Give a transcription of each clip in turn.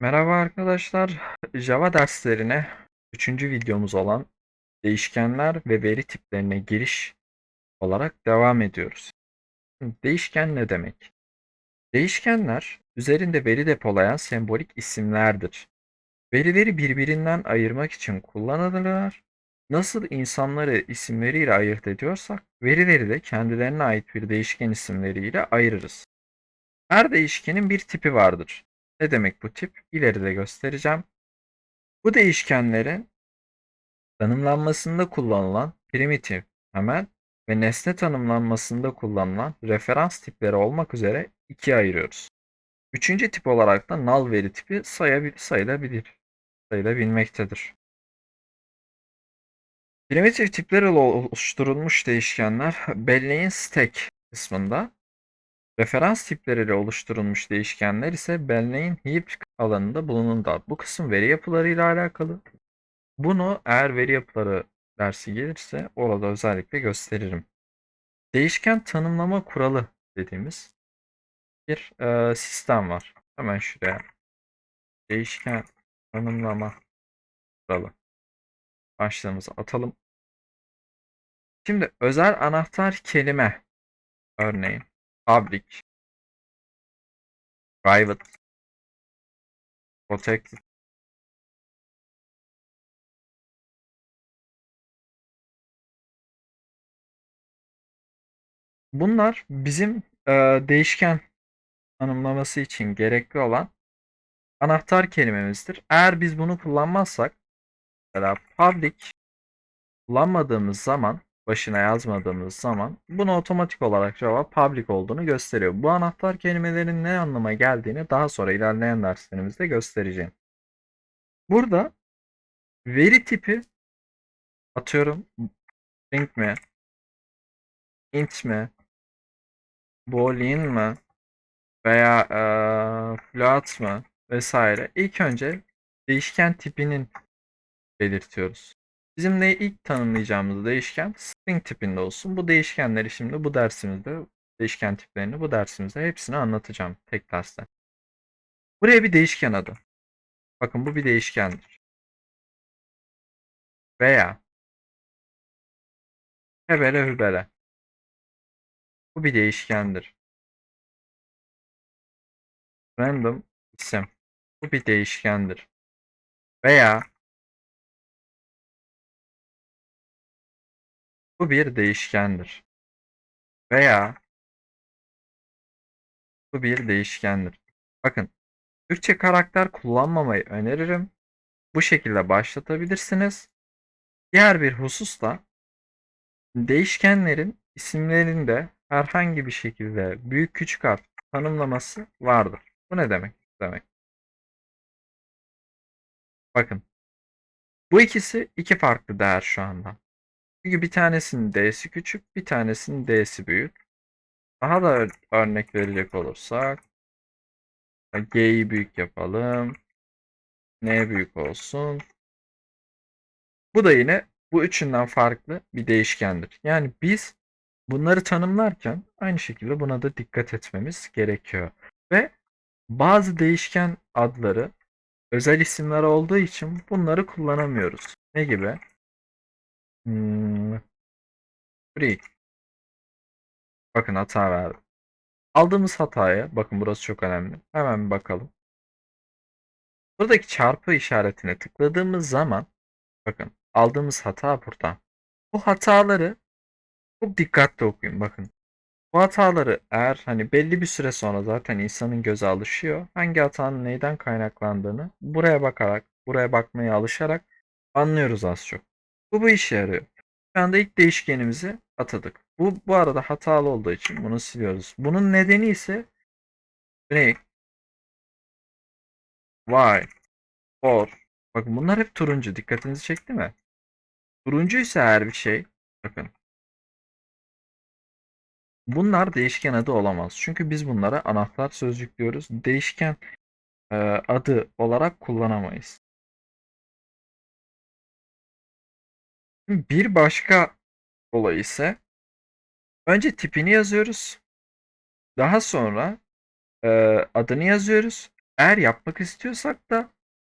Merhaba arkadaşlar. Java derslerine 3. videomuz olan değişkenler ve veri tiplerine giriş olarak devam ediyoruz. Değişken ne demek? Değişkenler üzerinde veri depolayan sembolik isimlerdir. Verileri birbirinden ayırmak için kullanılırlar. Nasıl insanları isimleriyle ayırt ediyorsak, verileri de kendilerine ait bir değişken isimleriyle ayırırız. Her değişkenin bir tipi vardır. Ne demek bu tip? İleride göstereceğim. Bu değişkenlerin tanımlanmasında kullanılan primitif, temel ve nesne tanımlanmasında kullanılan referans tipleri olmak üzere ikiye ayırıyoruz. Üçüncü tip olarak da null veri tipi sayılabilir, sayılabilmektedir. Primitif tiplerle oluşturulmuş değişkenler belleğin stack kısmında Referans tipleriyle oluşturulmuş değişkenler ise belleğin heap alanında bulunurlar. Bu kısım veri yapılarıyla alakalı. Bunu eğer veri yapıları dersi gelirse orada özellikle gösteririm. Değişken tanımlama kuralı dediğimiz bir e, sistem var. Hemen şuraya. Değişken tanımlama kuralı. Başlığımızı atalım. Şimdi özel anahtar kelime örneğin public. Private. Protected Bunlar bizim e, değişken tanımlaması için gerekli olan anahtar kelimemizdir. Eğer biz bunu kullanmazsak mesela public kullanmadığımız zaman başına yazmadığımız zaman bunu otomatik olarak Java public olduğunu gösteriyor. Bu anahtar kelimelerin ne anlama geldiğini daha sonra ilerleyen derslerimizde göstereceğim. Burada veri tipi atıyorum string mi int mi boolean mi veya e, float mı vesaire. İlk önce değişken tipinin belirtiyoruz. Bizim de ilk tanımlayacağımız değişken string tipinde olsun. Bu değişkenleri şimdi bu dersimizde değişken tiplerini bu dersimizde hepsini anlatacağım tek derste. Buraya bir değişken adı. Bakın bu bir değişkendir. Veya hebele hübele. Bu bir değişkendir. Random isim. Bu bir değişkendir. Veya bu bir değişkendir. Veya bu bir değişkendir. Bakın Türkçe karakter kullanmamayı öneririm. Bu şekilde başlatabilirsiniz. Diğer bir husus da değişkenlerin isimlerinde herhangi bir şekilde büyük küçük harf tanımlaması vardır. Bu ne demek? Demek. Bakın. Bu ikisi iki farklı değer şu anda. Çünkü bir tanesinin D'si küçük, bir tanesinin D'si büyük. Daha da ör- örnek verecek olursak G'yi büyük yapalım. N büyük olsun. Bu da yine bu üçünden farklı bir değişkendir. Yani biz bunları tanımlarken aynı şekilde buna da dikkat etmemiz gerekiyor. Ve bazı değişken adları özel isimler olduğu için bunları kullanamıyoruz. Ne gibi? Hmm, free. Bakın hata verdim. Aldığımız hataya, bakın burası çok önemli. Hemen bir bakalım. Buradaki çarpı işaretine tıkladığımız zaman bakın aldığımız hata burada. Bu hataları çok dikkatli okuyun bakın. Bu hataları eğer hani belli bir süre sonra zaten insanın göze alışıyor. Hangi hatanın neyden kaynaklandığını buraya bakarak, buraya bakmaya alışarak anlıyoruz az çok. Bu bu işe yarıyor. Şu anda ilk değişkenimizi atadık. Bu bu arada hatalı olduğu için bunu siliyoruz. Bunun nedeni ise break, why, for. Bakın bunlar hep turuncu. Dikkatinizi çekti mi? Turuncu ise eğer bir şey. Bakın. Bunlar değişken adı olamaz. Çünkü biz bunlara anahtar sözcük diyoruz. Değişken e, adı olarak kullanamayız. Bir başka olay ise önce tipini yazıyoruz. Daha sonra e, adını yazıyoruz. Eğer yapmak istiyorsak da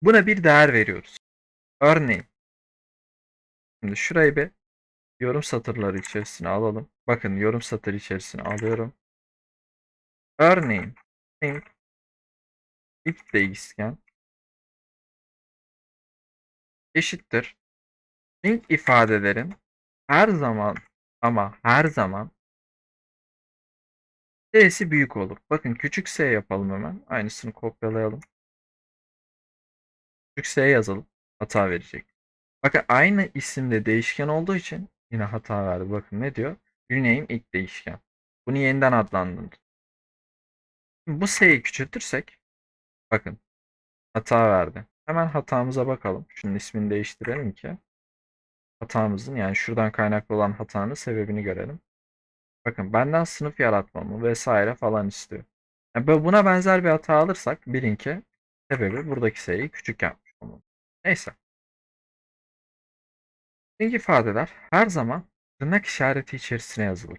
buna bir değer veriyoruz. Örneğin şimdi şurayı bir yorum satırları içerisine alalım. Bakın yorum satırı içerisine alıyorum. Örneğin x değişken eşittir. String ifadelerin her zaman ama her zaman s'si büyük olur. Bakın küçük s yapalım hemen. Aynısını kopyalayalım. Küçük s yazalım. Hata verecek. Bakın aynı isimde değişken olduğu için yine hata verdi. Bakın ne diyor? Rename ilk değişken. Bunu yeniden adlandırdı. Bu s'yi küçültürsek bakın hata verdi. Hemen hatamıza bakalım. Şunun ismini değiştirelim ki hatamızın yani şuradan kaynaklı olan hatanın sebebini görelim. Bakın benden sınıf yaratmamı vesaire falan istiyor. Yani buna benzer bir hata alırsak bilin ki sebebi buradaki sayıyı küçük yapmış olmamız. Neyse. String ifadeler her zaman tırnak işareti içerisine yazılır.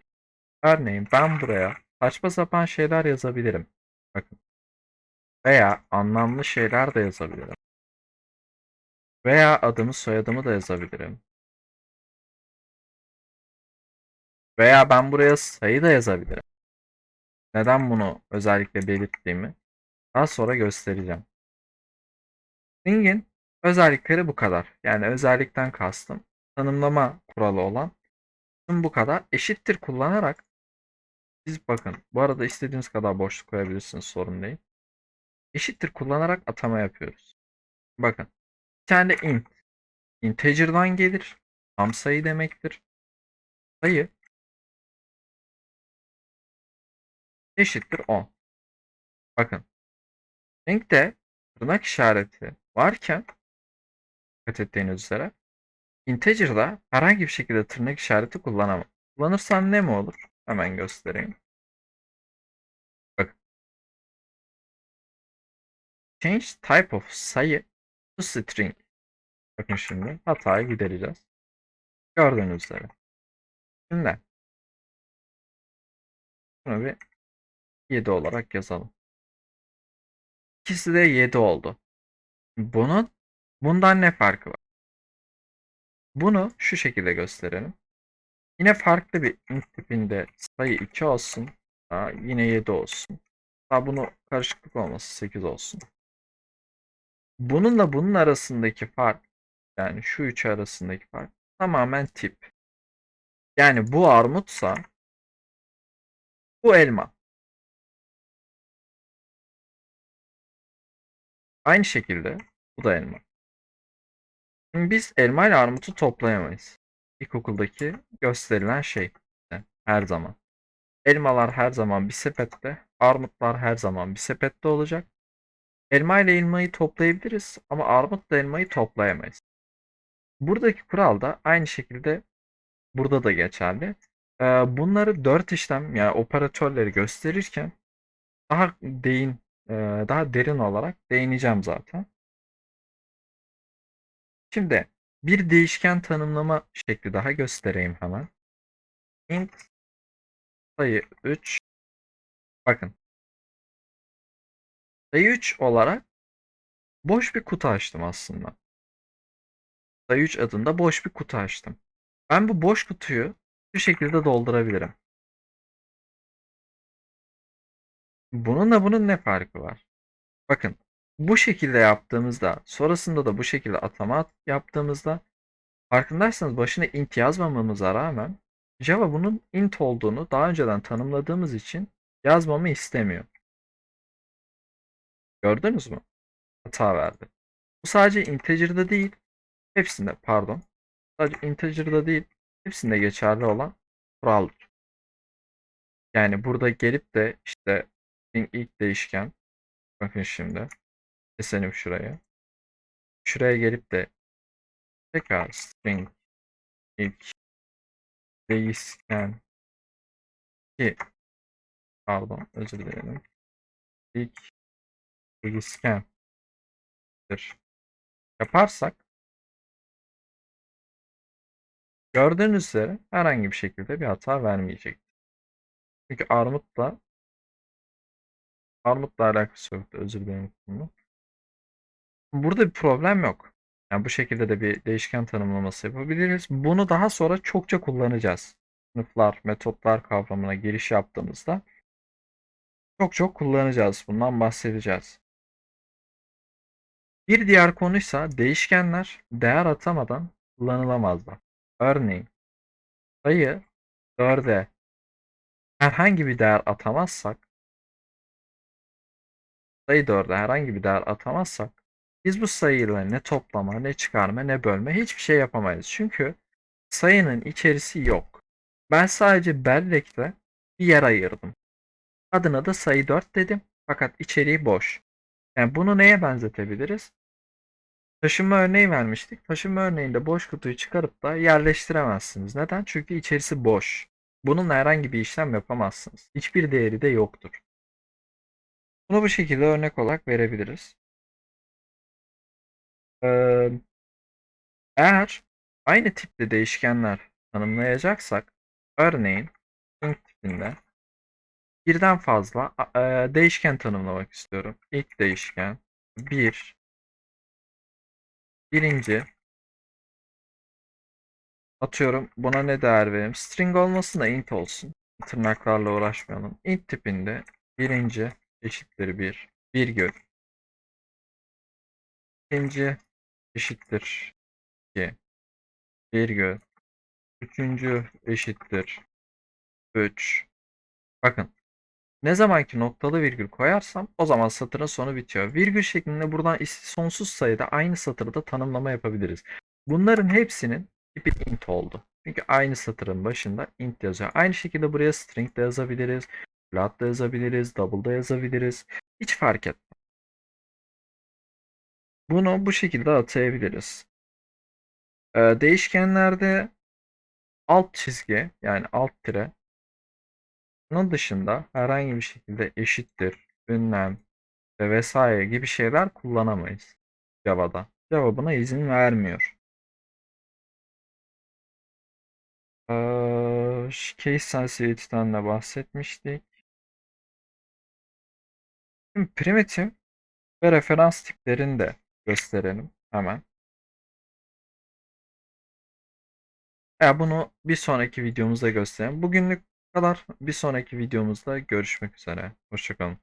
Örneğin ben buraya saçma sapan şeyler yazabilirim. Bakın. Veya anlamlı şeyler de yazabilirim. Veya adımı soyadımı da yazabilirim. Veya ben buraya sayı da yazabilirim. Neden bunu özellikle belirttiğimi daha sonra göstereceğim. String'in özellikleri bu kadar. Yani özellikten kastım tanımlama kuralı olan bu kadar. Eşittir kullanarak siz bakın bu arada istediğiniz kadar boşluk koyabilirsiniz sorun değil. Eşittir kullanarak atama yapıyoruz. Bakın bir tane int. Integer'dan gelir. Tam sayı demektir. Sayı eşittir 10. Bakın. Link'te tırnak işareti varken dikkat ettiğiniz üzere integer'da herhangi bir şekilde tırnak işareti kullanamam. Kullanırsam ne mi olur? Hemen göstereyim. Bakın. Change type of sayı to string. Bakın şimdi hatayı gidereceğiz. Gördüğünüz üzere. Şimdi bunu bir 7 olarak yazalım. İkisi de 7 oldu. Bunun bundan ne farkı var? Bunu şu şekilde gösterelim. Yine farklı bir int tipinde sayı 2 olsun. Daha yine 7 olsun. Daha bunu karışıklık olması 8 olsun. Bununla bunun arasındaki fark yani şu üç arasındaki fark tamamen tip. Yani bu armutsa bu elma. Aynı şekilde bu da elma. Şimdi biz elma ile armutu toplayamayız. İlkokuldaki gösterilen şey her zaman. Elmalar her zaman bir sepette, armutlar her zaman bir sepette olacak. Elma ile elmayı toplayabiliriz ama armutla elmayı toplayamayız. Buradaki kural da aynı şekilde burada da geçerli. Bunları dört işlem yani operatörleri gösterirken daha daha derin olarak değineceğim zaten. Şimdi bir değişken tanımlama şekli daha göstereyim hemen. int sayı 3 bakın sayı 3 olarak boş bir kutu açtım aslında. Sayı 3 adında boş bir kutu açtım. Ben bu boş kutuyu şu şekilde doldurabilirim. Bununla bunun ne farkı var? Bakın bu şekilde yaptığımızda sonrasında da bu şekilde atama yaptığımızda farkındaysanız başına int yazmamamıza rağmen Java bunun int olduğunu daha önceden tanımladığımız için yazmamı istemiyor. Gördünüz mü? Hata verdi. Bu sadece integer'da değil, hepsinde pardon. Sadece integer'da değil, hepsinde geçerli olan kuraldır. Yani burada gelip de işte ilk değişken bakın şimdi keselim şuraya. Şuraya gelip de tekrar string ilk değişken ki pardon özür dilerim. İlk değişkendir yaparsak gördüğünüz üzere herhangi bir şekilde bir hata vermeyecek. Çünkü armutla Armutla alakası yoktu. Özür dilerim. Burada bir problem yok. Yani bu şekilde de bir değişken tanımlaması yapabiliriz. Bunu daha sonra çokça kullanacağız. Sınıflar, metotlar kavramına giriş yaptığımızda çok çok kullanacağız. Bundan bahsedeceğiz. Bir diğer konuysa değişkenler değer atamadan kullanılamazlar. Örneğin sayı 4'e herhangi bir değer atamazsak sayı 4'e herhangi bir değer atamazsak biz bu sayıyla ne toplama, ne çıkarma, ne bölme hiçbir şey yapamayız. Çünkü sayının içerisi yok. Ben sadece bellekte bir yer ayırdım. Adına da sayı 4 dedim. Fakat içeriği boş. Yani bunu neye benzetebiliriz? Taşınma örneği vermiştik. Taşınma örneğinde boş kutuyu çıkarıp da yerleştiremezsiniz. Neden? Çünkü içerisi boş. Bununla herhangi bir işlem yapamazsınız. Hiçbir değeri de yoktur. Bunu bu şekilde örnek olarak verebiliriz. Eğer aynı tipte değişkenler tanımlayacaksak örneğin int tipinde birden fazla e, değişken tanımlamak istiyorum. İlk değişken 1 birinci atıyorum buna ne değer vereyim? String olmasın da int olsun. Tırnaklarla uğraşmayalım. int tipinde birinci eşittir 1 virgül ikinci eşittir 2 virgül üçüncü eşittir 3 bakın ne zamanki noktalı virgül koyarsam o zaman satırın sonu bitiyor. Virgül şeklinde buradan sonsuz sayıda aynı satırda tanımlama yapabiliriz. Bunların hepsinin tipi int oldu. Çünkü aynı satırın başında int yazıyor. Aynı şekilde buraya string de yazabiliriz. Float da yazabiliriz. Double da yazabiliriz. Hiç fark etmez. Bunu bu şekilde atayabiliriz. Ee, değişkenlerde alt çizgi yani alt tire bunun dışında herhangi bir şekilde eşittir, ünlem ve vesaire gibi şeyler kullanamayız Java'da. Java buna izin vermiyor. Ee, case sensitivity'den de bahsetmiştik. Şimdi primitive ve referans tiplerini de gösterelim hemen. Ya bunu bir sonraki videomuzda göstereyim. Bugünlük bu kadar. Bir sonraki videomuzda görüşmek üzere. Hoşçakalın.